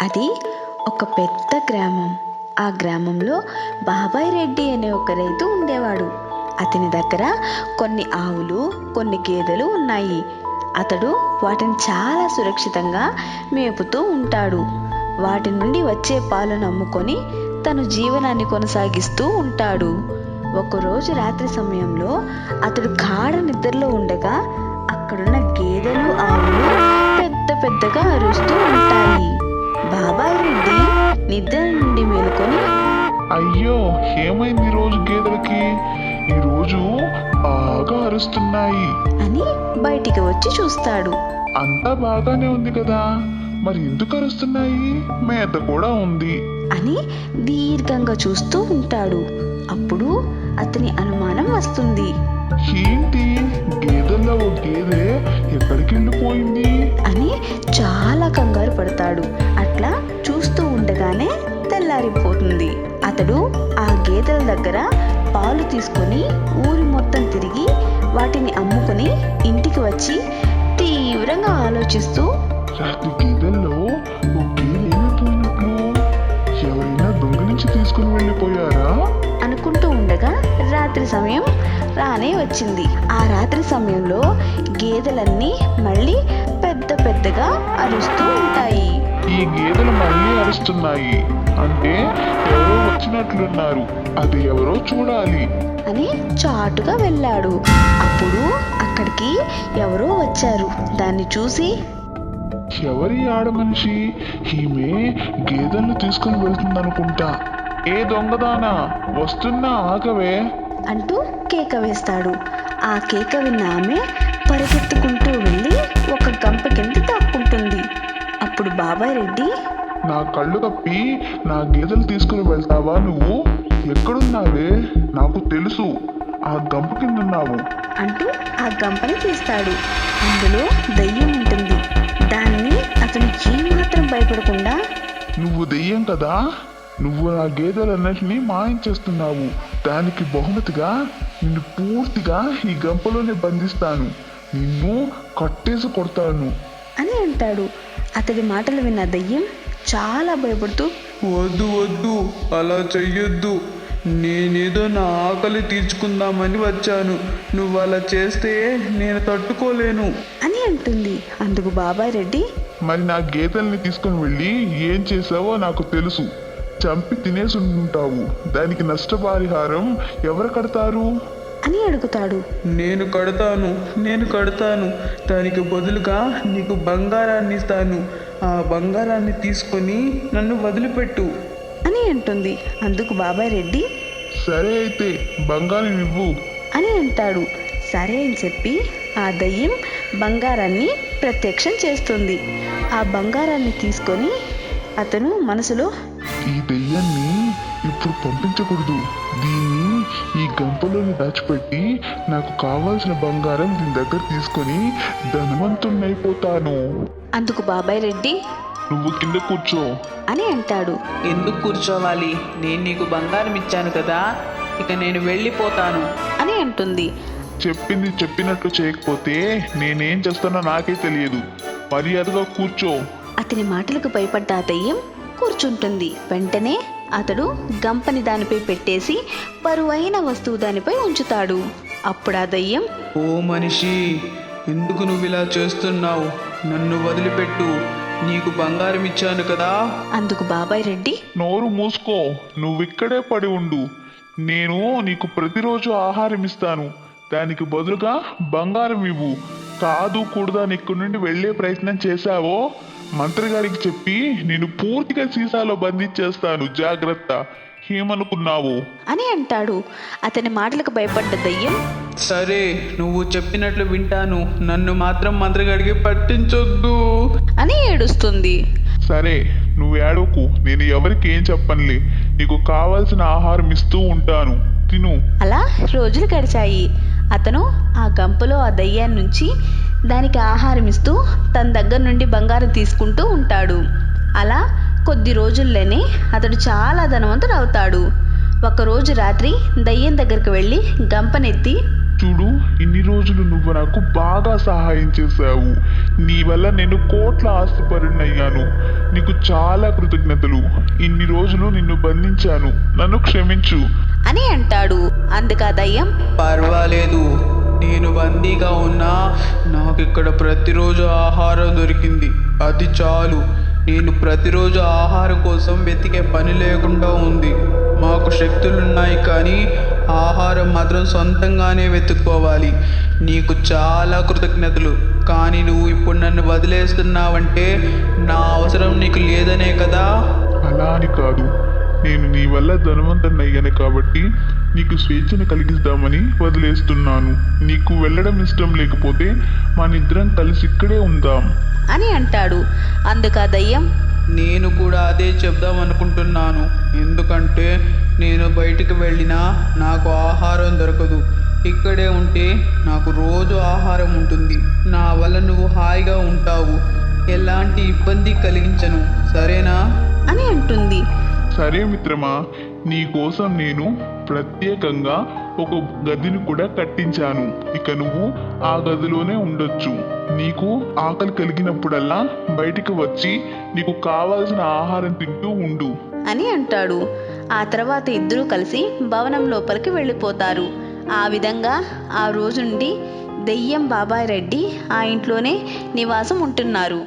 అది ఒక పెద్ద గ్రామం. ఆ గ్రామంలో బాబాయ్ రెడ్డి అనే ఒక రైతు ఉండేవాడు. అతని దగ్గర కొన్ని ఆవులు కొన్ని గేదెలు ఉన్నాయి. అతడు వాటిని చాలా సురక్షితంగా మేపుతూ ఉంటాడు. వాటి నుండి వచ్చే పాలను అమ్ముకొని తను జీవనాన్ని కొనసాగిస్తూ ఉంటాడు. ఒకరోజు రాత్రి సమయంలో అతడు గాఢ నిద్రలో ఉండగా అక్కడున్న గేదెలు ఆవులు పెద్ద పెద్దగా అరుస్తూ ఉంటాయి. బాబాయ్ రెడ్డి నిద్ర నుండి మేలుకొని. అయ్యో ఏమైంది రోజు గేదెలకి? ఈ రోజు బాగా అరుస్తున్నాయి. అని బయటికి వచ్చి చూస్తాడు. అంతా బాగానే ఉంది కదా. మరి ఎందుకు అరుస్తున్నాయి? మేత కూడా ఉంది. అని దీర్ఘంగా చూస్తూ ఉంటాడు. అప్పుడు అతని అనుమానం వస్తుంది. ఏంటి? గేదెల్లో ఓ గేదె ఎక్కడికి వెళ్ళిపోయింది అని చాలా కంగారు పడతాడు. అతడు ఆ గేదెల దగ్గర పాలు తీసుకొని ఊరి మొత్తం తిరిగి వాటిని అమ్ముకొని ఇంటికి వచ్చి తీవ్రంగా ఆలోచిస్తూ రాత్రి గేదెల్లో ఎవరైనా దొంగలించి తీసుకుని వెళ్ళిపోయారా? అనుకుంటూ ఉండగా రాత్రి సమయం రానే వచ్చింది. ఆ రాత్రి సమయంలో గేదెలన్నీ మళ్ళీ పెద్ద పెద్దగా అరుస్తూ ఉంటాయి. ఈ గేదెలు మళ్ళీ అరుస్తున్నాయి. అంటే ఎవరో వచ్చినట్లున్నారు. అది ఎవరో చూడాలి. అని చాటుగా వెళ్ళాడు. అప్పుడు అక్కడికి ఎవరో వచ్చారు. దాన్ని చూసి ఎవరి ఆడ మనిషి? ఈమె గేదెలను తీసుకుని వెళ్తుందనుకుంటా. ఏ దొంగదానా? వస్తున్నా ఆగవే అంటూ కేక వేస్తాడు. ఆ కేక విన్న ఆమె పరిగెత్తుకుంటూ వెళ్ళి ఒక గంప కింద దాక్కుంటుంది. అప్పుడు బాబాయ్ రెడ్డి నా కళ్ళు కప్పి నా గేదెలు తీసుకుని వెళ్తావా నువ్వు? ఎక్కడున్నావే? నాకు తెలుసు. ఆ గంప కింద ఉన్నావు అంటూ ఆ గంపని తీస్తాడు. అందులో దయ్యం ఉంటుంది. దాన్ని అతను ఏమాత్రం భయపడకుండా నువ్వు దెయ్యం కదా? నువ్వు నా గేదెలన్నింటినీ మాయం చేస్తున్నావు. దానికి బహుమతిగా నిన్ను పూర్తిగా ఈ గంపలోనే బంధిస్తాను. నిన్ను కట్టేసి కొడతాను. అని అంటాడు. అతడి మాటలు విన్న దయ్యం చాలా భయపడుతూ వద్దు వద్దు అలా చెయ్యొద్దు. నేనేదో నా ఆకలి తీర్చుకుందామని వచ్చాను. నువ్వు అలా చేస్తే నేను తట్టుకోలేను. అని అంటుంది. అందుకు బాబాయ్ రెడ్డి మరి నా గేదెల్ని తీసుకుని వెళ్ళి ఏం చేసావో నాకు తెలుసు. చంపి తినేసి ఉంటావు దానికి నష్టపరిహారం ఎవరు కడతారు? అని అడుగుతాడు. నేను కడతాను నేను కడతాను. దానికి బదులుగా నీకు బంగారాన్ని ఇస్తాను. ఆ బంగారాన్ని తీసుకొని నన్ను వదిలిపెట్టు. అని అంటుంది. అందుకు బాబాయ్ రెడ్డి సరే అయితే బంగారం ఇవ్వు. అని అంటాడు. సరే అని చెప్పి ఆ దయ్యం బంగారాన్ని ప్రత్యక్షం చేస్తుంది. ఆ బంగారాన్ని తీసుకొని అతను మనసులో ఈ దెయ్యాన్ని ఇప్పుడు పంపించకూడదు. దీన్ని ఈ గంపలోని దాచిపెట్టి నాకు కావాల్సిన బంగారం దీని దగ్గర తీసుకొని ధనవంతుణ్ణైపోతాను. అందుకు బాబాయ్ రెడ్డి నువ్వు కింద కూర్చో. అని అంటాడు. ఎందుకు కూర్చోవాలి? నేను నీకు బంగారం ఇచ్చాను కదా ఇక నేను వెళ్ళిపోతాను. అని అంటుంది. చెప్పింది చెప్పినట్లు చేయకపోతే నేనేం చేస్తానో నాకే తెలియదు. మర్యాదగా కూర్చో. అతని మాటలకు భయపడ్డ ఆ దయ్యం కూర్చుంటుంది. వెంటనే అతడు గంపని దానిపై పెట్టేసి బరువైన వస్తువు దానిపై ఉంచుతాడు. అప్పుడు ఆ దయ్యం ఓ మనిషి ఎందుకు నువ్వు ఇలా చేస్తున్నావు? నన్ను వదిలిపెట్టు. నీకు బంగారం ఇచ్చాను కదా? అందుకు బాబాయ్ రెడ్డి నోరు మూసుకో. నువ్విక్కడే పడి ఉండు. నేను నీకు ప్రతిరోజు ఆహారం ఇస్తాను. దానికి బదులుగా బంగారం ఇవ్వు. కాదు కూడదా ఇక్కడి నుండి వెళ్ళే ప్రయత్నం చేశావో? మంత్రి గారికి చెప్పి నేను పూర్తిగా సీసాలో బంధించేస్తాను. జాగ్రత్త. ఏమనుకున్నావు? అని అంటాడు. అతని మాటలకు భయపడ్డ దయ్యం సరే నువ్వు చెప్పినట్లు వింటాను. నన్ను మాత్రం మంత్రిగాడికి పట్టించొద్దు. అని ఏడుస్తుంది. సరే నువ్వు ఏడవకు నేను ఎవరికి ఏం చెప్పనులే. నీకు కావాల్సిన ఆహారం ఇస్తూ ఉంటాను. తిను. అలా రోజులు గడిచాయి. అతను ఆ గంపలో ఆ దయ్యాన్ని నుంచి దానికి ఆహారం ఇస్తూ తన దగ్గర నుండి బంగారం తీసుకుంటూ ఉంటాడు. అలా కొద్ది రోజుల్లోనే అతడు చాలా ధనవంతుడు అవుతాడు ఒకరోజు రాత్రి దయ్యం దగ్గరికి వెళ్ళి గంపనెత్తి చూడు ఇన్ని రోజులు నువ్వు నాకు బాగా సహాయం చేశావు. నీ వల్ల నేను కోట్ల ఆస్తిపరుణ్ణయ్యాను నీకు చాలా కృతజ్ఞతలు. ఇన్ని రోజులు నిన్ను బంధించాను. నన్ను క్షమించు. అని అంటాడు. అందుకు ఆ దయ్యం పర్వాలేదు. నేను బందీగా ఉన్నా. నాకు ఇక్కడ ప్రతిరోజు ఆహారం దొరికింది. అది చాలు. నేను ప్రతిరోజు ఆహారం కోసం వెతికే పని లేకుండా ఉంది. మాకు శక్తులున్నాయి కానీ ఆహారం మాత్రం సొంతంగానే వెతుక్కోవాలి. నీకు చాలా కృతజ్ఞతలు. కానీ నువ్వు ఇప్పుడు నన్ను వదిలేస్తున్నావంటే నా అవసరం నీకు లేదనే కదా? అలా అని కాదు. నేను నీ వల్ల ధనవంతున్నయ్యాను కాబట్టి నీకు స్వేచ్ఛను కలిగిద్దామని వదిలేస్తున్నాను. నీకు వెళ్ళడం ఇష్టం లేకపోతే మనిద్దరం కలిసి ఇక్కడే ఉందాం. అని అంటాడు. అందుకు ఆ దయ్యం నేను కూడా అదే చెప్దాం అనుకుంటున్నాను. ఎందుకంటే నేను బయటికి వెళ్ళినా నాకు ఆహారం దొరకదు. ఇక్కడే ఉంటే నాకు రోజు ఆహారం ఉంటుంది. నా వల్ల నువ్వు హాయిగా ఉంటావు. ఎలాంటి ఇబ్బంది కలిగించను. సరేనా? అని అంటుంది. సరే మిత్రమా నీ కోసం నేను ప్రత్యేకంగా ఒక గదిని కూడా కట్టించాను. ఇక నువ్వు ఆ గదిలోనే ఉండొచ్చు. నీకు ఆకలి కలిగినప్పుడల్లా బయటికి వచ్చి నీకు కావాల్సిన ఆహారం తింటూ ఉండు. అని అంటాడు. ఆ తర్వాత ఇద్దరూ కలిసి భవనం లోపలికి వెళ్ళిపోతారు. ఆ విధంగా ఆ రోజు నుండి దెయ్యం బాబాయ్ రెడ్డి ఆ ఇంట్లోనే నివాసం ఉంటున్నారు.